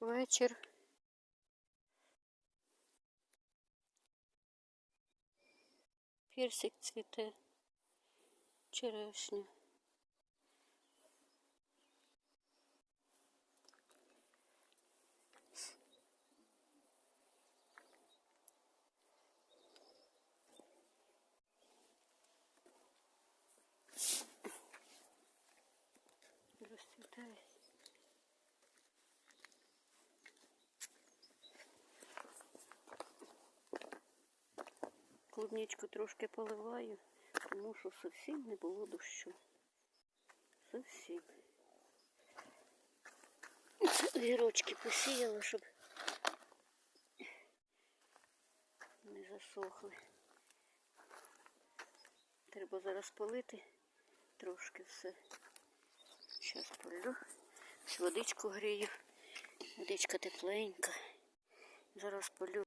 вечір. Персик цвіте, черешня. Розцвітає. Клубничку трошки поливаю, тому що зовсім не було дощу. Зовсім. Вірочки посіяла, щоб не засохли. Треба зараз полити трошки все. Зараз полю. Водичку грію. Водичка тепленька. Зараз полю.